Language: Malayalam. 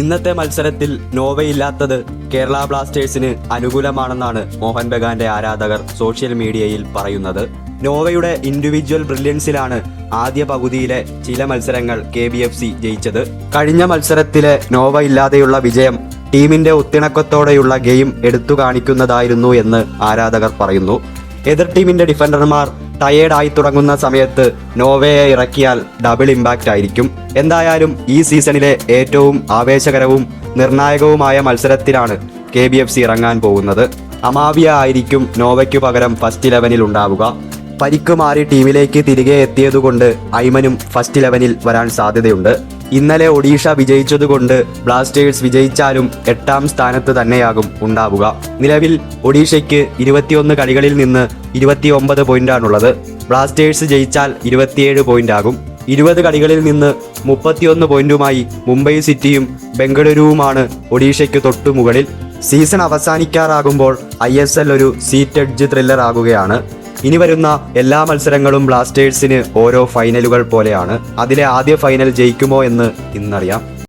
ഇന്നത്തെ മത്സരത്തിൽ നോവയില്ലാത്തത് കേരള ബ്ലാസ്റ്റേഴ്സിന് അനുകൂലമാണെന്നാണ് മോഹൻ ബഗാന്റെ ആരാധകർ സോഷ്യൽ മീഡിയയിൽ പറയുന്നത്. നോവയുടെ ഇൻഡിവിജ്വൽ ബ്രില്യൻസിലാണ് ആദ്യ പകുതിയിലെ ചില മത്സരങ്ങൾ കെ ബി എഫ് സി ജയിച്ചത്. കഴിഞ്ഞ മത്സരത്തിലെ നോവ ഇല്ലാതെയുള്ള വിജയം ടീമിന്റെ ഒത്തിണക്കത്തോടെയുള്ള ഗെയിം എടുത്തു കാണിക്കുന്നതായിരുന്നു എന്ന് ആരാധകർ പറയുന്നു. എതിർ ടീമിന്റെ ഡിഫൻഡർമാർ ടയേർഡായി തുടങ്ങുന്ന സമയത്ത് നോവയെ ഇറക്കിയാൽ ഡബിൾ ഇമ്പാക്റ്റ് ആയിരിക്കും. എന്തായാലും ഈ സീസണിലെ ഏറ്റവും ആവേശകരവും നിർണായകവുമായ മത്സരത്തിലാണ് കെ ബി എഫ് സി ഇറങ്ങാൻ പോകുന്നത്. അമാവിയ ആയിരിക്കും നോവയ്ക്കു പകരം ഫസ്റ്റ് ഇലവനിൽ ഉണ്ടാവുക. പരിക്ക് മാറി ടീമിലേക്ക് തിരികെ എത്തിയതുകൊണ്ട് ഐമനും ഫസ്റ്റ് ഇലവനിൽ വരാൻ സാധ്യതയുണ്ട്. ഇന്നലെ ഒഡീഷ വിജയിച്ചതുകൊണ്ട് ബ്ലാസ്റ്റേഴ്സ് വിജയിച്ചാലും എട്ടാം സ്ഥാനത്ത് തന്നെയാകും ഉണ്ടാവുക. നിലവിൽ ഒഡീഷയ്ക്ക് ഇരുപത്തിയൊന്ന് കളികളിൽ നിന്ന് ഇരുപത്തിയൊമ്പത് പോയിന്റാണുള്ളത്. ബ്ലാസ്റ്റേഴ്സ് ജയിച്ചാൽ ഇരുപത്തിയേഴ് പോയിന്റ് ആകും ഇരുപത് കളികളിൽ നിന്ന് മുപ്പത്തിയൊന്ന് പോയിന്റുമായി മുംബൈ സിറ്റിയും ബംഗളൂരുവുമാണ് ഒഡീഷയ്ക്ക് തൊട്ടു മുകളിൽ. സീസൺ അവസാനിക്കാറാകുമ്പോൾ ഐ എസ് എൽ ഒരു സീറ്റഡ്ജ് ത്രില്ലർ ആകുകയാണ് ഇനി വരുന്ന എല്ലാ മത്സരങ്ങളും ബ്ലാസ്റ്റേഴ്സിന് ഓരോ ഫൈനലുകൾ പോലെയാണ്. അതിലെ ആദ്യ ഫൈനൽ ജയിക്കുമോ എന്ന് ഇന്നറിയാം.